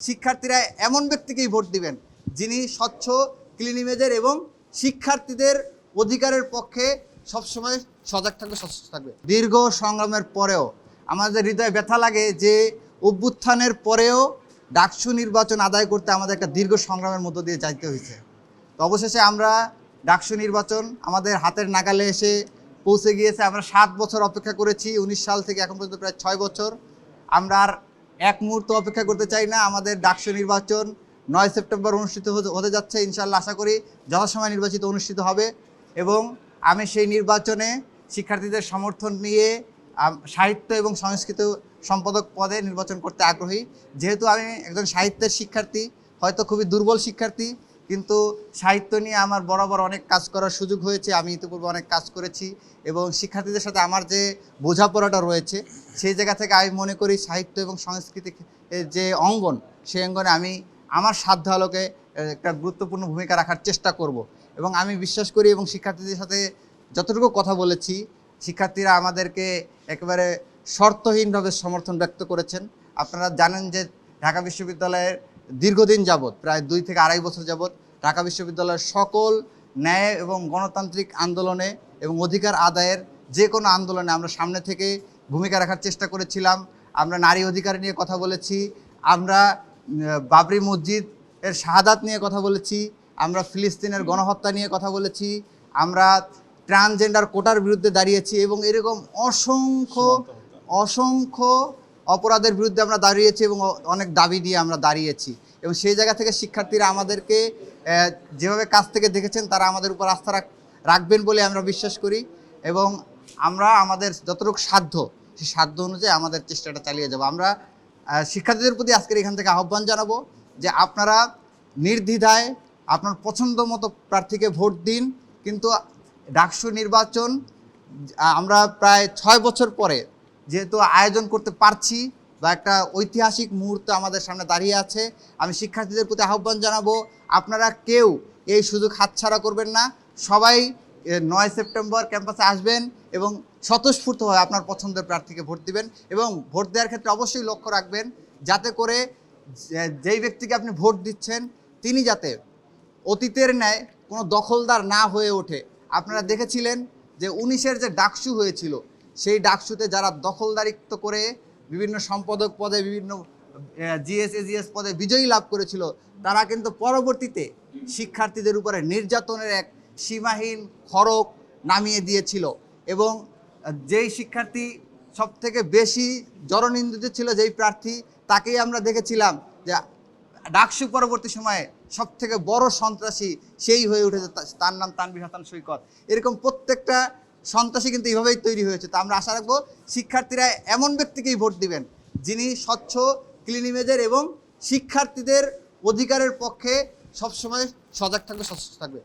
শিক্ষার্থীরা এমন ব্যক্তিকেই ভোট দিবেন, যিনি স্বচ্ছ ক্লিন ইমেজের এবং শিক্ষার্থীদের অধিকারের পক্ষে সবসময় সজাগ থাকবে, সচেষ্ট থাকবে। দীর্ঘ সংগ্রামের পরেও আমাদের হৃদয়ে ব্যথা লাগে যে অভ্যুত্থানের পরেও ডাকসু নির্বাচন আদায় করতে আমাদের একটা দীর্ঘ সংগ্রামের মধ্য দিয়ে যাইতে হয়েছে। তো অবশেষে আমরা ডাকসু নির্বাচন আমাদের হাতের নাগালে এসে পৌঁছে গিয়েছে। আমরা সাত বছর অপেক্ষা করেছি, উনিশ সাল থেকে এখন পর্যন্ত প্রায় ছয় বছর। আমরা আর এক মুহূর্ত অপেক্ষা করতে চাই না। আমাদের ডাকসু নির্বাচন নয় সেপ্টেম্বর অনুষ্ঠিত হতে- যাচ্ছে ইনশাল্লাহ আশা করি যথাসময় নির্বাচিত অনুষ্ঠিত হবে। এবং আমি সেই নির্বাচনে শিক্ষার্থীদের সমর্থন নিয়ে সাহিত্য এবং সংস্কৃত সম্পাদক পদে নির্বাচন করতে আগ্রহী। যেহেতু আমি একজন সাহিত্যের শিক্ষার্থী, হয়তো খুবই দুর্বল শিক্ষার্থী কিন্তু সাহিত্য নিয়ে আমার বরাবর অনেক কাজ করার সুযোগ হয়েছে, আমি ইতিপূর্বে অনেক কাজ করেছি এবং শিক্ষার্থীদের সাথে আমার যে বোঝাপড়াটা রয়েছে, সেই জায়গা থেকে আমি মনে করি সাহিত্য এবং সংস্কৃতি যে অঙ্গন, সেই অঙ্গনে আমি আমার সাধ্য আলোকে একটা গুরুত্বপূর্ণ ভূমিকা রাখার চেষ্টা করব। এবং আমি বিশ্বাস করি এবং শিক্ষার্থীদের সাথে যতটুকু কথা বলেছি, শিক্ষার্থীরা আমাদেরকে একেবারে শর্তহীনভাবে সমর্থন ব্যক্ত করেছেন। আপনারা জানেন যে ঢাকা বিশ্ববিদ্যালয়ের দীর্ঘদিন যাবৎ প্রায় দুই থেকে আড়াই বছর যাবৎ ঢাকা বিশ্ববিদ্যালয়ের সকল ন্যায় এবং গণতান্ত্রিক আন্দোলনে এবং অধিকার আদায়ের যে কোনো আন্দোলনে আমরা সামনে থেকে ভূমিকা রাখার চেষ্টা করেছিলাম। আমরা নারী অধিকার নিয়ে কথা বলেছি আমরা বাবরি মসজিদ এর শাহাদাত নিয়ে কথা বলেছি আমরা ফিলিস্তিনের গণহত্যা নিয়ে কথা বলেছি আমরা ট্রান্সজেন্ডার কোটার বিরুদ্ধে দাঁড়িয়েছি এবং এরকম অসংখ্য অসংখ্য অপরাধের বিরুদ্ধে আমরা দাঁড়িয়েছি এবং অনেক দাবি নিয়ে আমরা দাঁড়িয়েছি। এবং সেই জায়গা থেকে শিক্ষার্থীরা আমাদেরকে যেভাবে কাছ থেকে দেখেছেন তারা আমাদের উপর আস্থা রাখ রাখবেন বলে আমরা বিশ্বাস করি এবং আমরা আমাদের যতটুকু সাধ্য, সেই সাধ্য অনুযায়ী আমাদের চেষ্টাটা চালিয়ে যাব। আমরা শিক্ষার্থীদের প্রতি আজকের এখান থেকে আহ্বান জানাব যে আপনারা নির্দ্বিধায় আপনার পছন্দ মতো প্রার্থীকে ভোট দিন, কিন্তু ডাকসু নির্বাচন আমরা প্রায় ছয় বছর পরে যেহেতু আয়োজন করতে পারছি বা একটা ঐতিহাসিক মুহূর্ত আমাদের সামনে দাঁড়িয়ে আছে, আমি শিক্ষার্থীদের প্রতি আহ্বান জানাব, আপনারা কেউ এই সুযোগ হাতছাড়া করবেন না। সবাই নয় সেপ্টেম্বর ক্যাম্পাসে আসবেন এবং স্বতঃস্ফূর্তভাবে আপনার পছন্দের প্রার্থীকে ভোট দিবেন এবং ভোট দেওয়ার ক্ষেত্রে অবশ্যই লক্ষ্য রাখবেন যাতে করে যেই ব্যক্তিকে আপনি ভোট দিচ্ছেন, তিনি যাতে অতীতের ন্যায় কোনো দখলদার না হয়ে ওঠে। আপনারা দেখেছিলেন যে উনিশের যে ডাকসু হয়েছিল সেই ডাকসুতে যারা দখলদারিত্ব করে বিভিন্ন সম্পাদক পদে, বিভিন্ন জিএস এজিএস পদে বিজয়ী লাভ করেছিল, তারা কিন্তু পরবর্তীতে শিক্ষার্থীদের উপরে নির্যাতনের এক সীমাহীন খড়ক নামিয়ে দিয়েছিল এবং যেই শিক্ষার্থী সব থেকে বেশি জননিন্দিত ছিল, যেই প্রার্থী, তাকেই আমরা দেখেছিলাম যে ডাকসু পরবর্তী সময়ে সব থেকে বড় সন্ত্রাসী সেই হয়ে উঠেছে তার নাম তানবির হাসান সৈকত। এরকম প্রত্যেকটা সন্ত্রাসী কিন্তু এইভাবেই তৈরি হয়েছে। তো আমরা আশা রাখব শিক্ষার্থীরা এমন ব্যক্তিকেই ভোট দিবেন, যিনি স্বচ্ছ ক্লিন ইমেজের এবং শিক্ষার্থীদের অধিকারের পক্ষে সবসময় সজাগ থাকবে, সচেষ্ট থাকবে।